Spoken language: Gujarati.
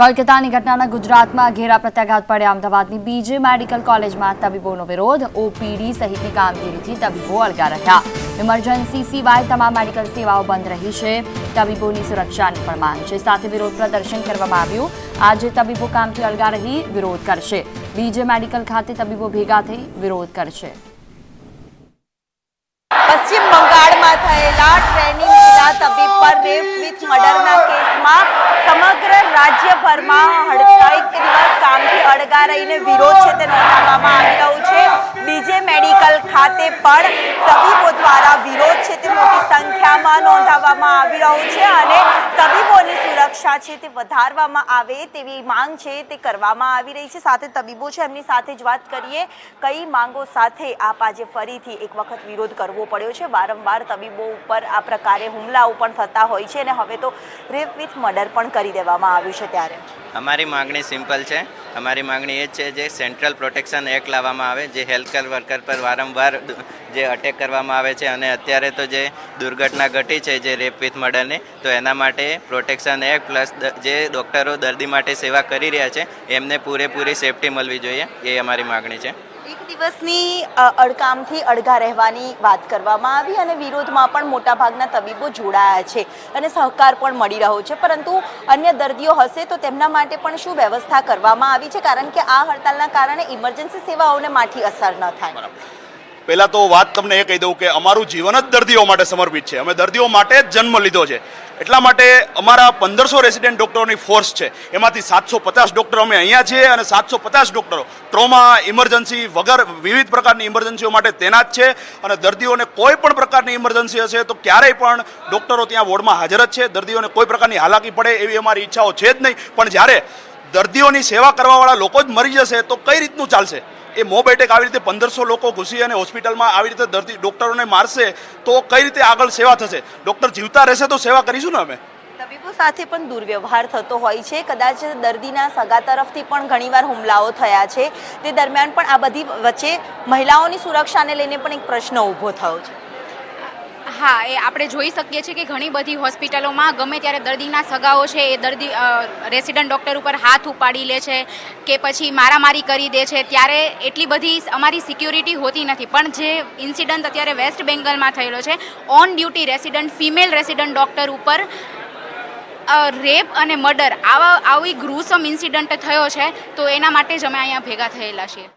કોલકાતાની ઘટનાના ગુજરાતમાં ઘેરા પ્રત્યાઘાત પડ્યા. અમદાવાદની બીજે મેડિકલ કોલેજમાં તબીબોનો વિરોધ. ઓપીડી સહિતની કામગીરીથી તબીબો અળગા રહ્યા. ઇમરજન્સી સિવાય તમામ મેડિકલ સેવાઓ બંધ રહી છે. તબીબોની સુરક્ષાની પણ માંગ છે. સાથે વિરોધ પ્રદર્શન કરવામાં આવ્યું. આજે તબીબો કામથી અળગા રહી વિરોધ કરશે. બીજે મેડિકલ ખાતે તબીબો ભેગા થઈ વિરોધ કરશે. પશ્ચિમ બંગાળમાં થયેલા ટ્રેનિંગ તબીબ પર રેપ વિથ મર્ડરના કેસમાં સમગ્ર રાજ્યભરમાં હડતાળ એક દિવસ કામથી અડગા રહીને વિરોધ છે તે નોંધાવવામાં આવી રહ્યો છે. બીજે મેડિકલ ખાતે પણ તબીબો દ્વારા વિરોધ નોંધાવવામાં આવી રહ્યો છે અને તબીબોની સુરક્ષા છે તે વધારવામાં આવે તેવી માંગ છે તે કરવામાં આવી રહી છે. સાથે તબીબો છે, એમની સાથે જ વાત કરીએ. કઈ માંગો સાથે આપ આજે ફરીથી એક વખત વિરોધ કરવો પડ્યો છે? વારંવાર તબીબો ઉપર આ પ્રકારે હુમલાઓ પણ થતા હોય છે અને હવે તો રેપ વિથ મર્ડર પણ કરી દેવામાં આવ્યું છે ત્યારે. અમારી માગણી સિમ્પલ છે. અમારી માગણી એ છે જે સેન્ટ્રલ પ્રોટેક્શન એક્ટ લાવવામાં આવે, જે હેલ્થકેર વર્કર પર વારંવાર જે અટેક કરવામાં આવે છે અને અત્યારે તો જે દુર્ઘટના ઘટી છે જે રેપ વિથ મર્ડરની, તો એના માટે પ્રોટેક્શન એક્ટ પ્લસ જે ડૉક્ટરો દર્દી માટે સેવા કરી રહ્યા છે, એમને પૂરેપૂરી સેફટી મળવી જોઈએ, એ અમારી માગણી છે. દિવસની અડકામથી અડઘા રહેવાની વાત કરવામાં આવી અને વિરોધમાં પણ મોટાભાગના તબીબો જોડાયા છે અને સહકાર પણ મળી રહ્યો છે. પરંતુ અન્ય દર્દીઓ હશે તો તેમના માટે પણ શું વ્યવસ્થા કરવામાં આવી છે? કારણ કે આ હડતાલના કારણે ઇમરજન્સી સેવાઓને માઠી અસર ન થાય. પહેલા તો વાત તમને એ કહી દઉં કે અમારું જીવન જ દર્દીઓ માટે સમર્પિત છે. અમે દર્દીઓ માટે જ જન્મ લીધો છે. એટલા માટે અમારા પંદરસો રેસિડેન્ટ ડૉક્ટરોની ફોર્સ છે. એમાંથી સાતસો પચાસ ડૉક્ટરો અમે અહીંયા છીએ અને સાતસો પચાસ ડૉક્ટરો ટ્રોમા, ઇમરજન્સી વગર વિવિધ પ્રકારની ઇમરજન્સીઓ માટે તૈનાત છે. અને દર્દીઓને કોઈ પણ પ્રકારની ઇમરજન્સી હશે તો ક્યારેય પણ ડૉક્ટરો ત્યાં વોર્ડમાં હાજર જ છે. દર્દીઓને કોઈ પ્રકારની હાલાકી પડે એવી અમારી ઈચ્છાઓ છે જ નહીં. પણ જ્યારે દર્દીઓની સેવા કરવાવાળા લોકો જ મરી જશે તો કઈ રીતનું ચાલશે? એ મોબ એટેક આવી રીતે પંદરસો લોકો ઘૂસી અને હોસ્પિટલમાં આવી રીતે દર્દી ડૉક્ટરોને મારશે તો કઈ રીતે આગળ સેવા થશે? ડૉક્ટર જીવતા રહેશે તો સેવા કરીશું ને અમે? તબીબો સાથે પણ દુર્વ્યવહાર થતો હોય છે. કદાચ દર્દીના સગા તરફથી પણ ઘણીવાર હુમલાઓ થયા છે. તે દરમિયાન પણ આ બધી વચ્ચે મહિલાઓની સુરક્ષાને લઈને પણ એક પ્રશ્ન ઊભો થયો છે. હા, એ આપણે જોઈ શકીએ છીએ કે ઘણી બધી હોસ્પિટલોમાં ગમે ત્યારે દર્દીના સગાઓ છે, એ દર્દી રેસિડન્ટ ડૉક્ટર ઉપર હાથ ઉપાડી લે છે કે પછી મારામારી કરી દે છે, ત્યારે એટલી બધી અમારી સિક્યુરિટી હોતી નથી. પણ જે ઇન્સિડન્ટ અત્યારે વેસ્ટ બેંગલમાં થયેલો છે, on duty resident, female resident doctor ઉપર રેપ અને મર્ડર, આવા, આવી ગ્રુસમ ઇન્સિડન્ટ થયો છે, તો એના માટે જ અમે અહીંયા ભેગા થયેલા છીએ.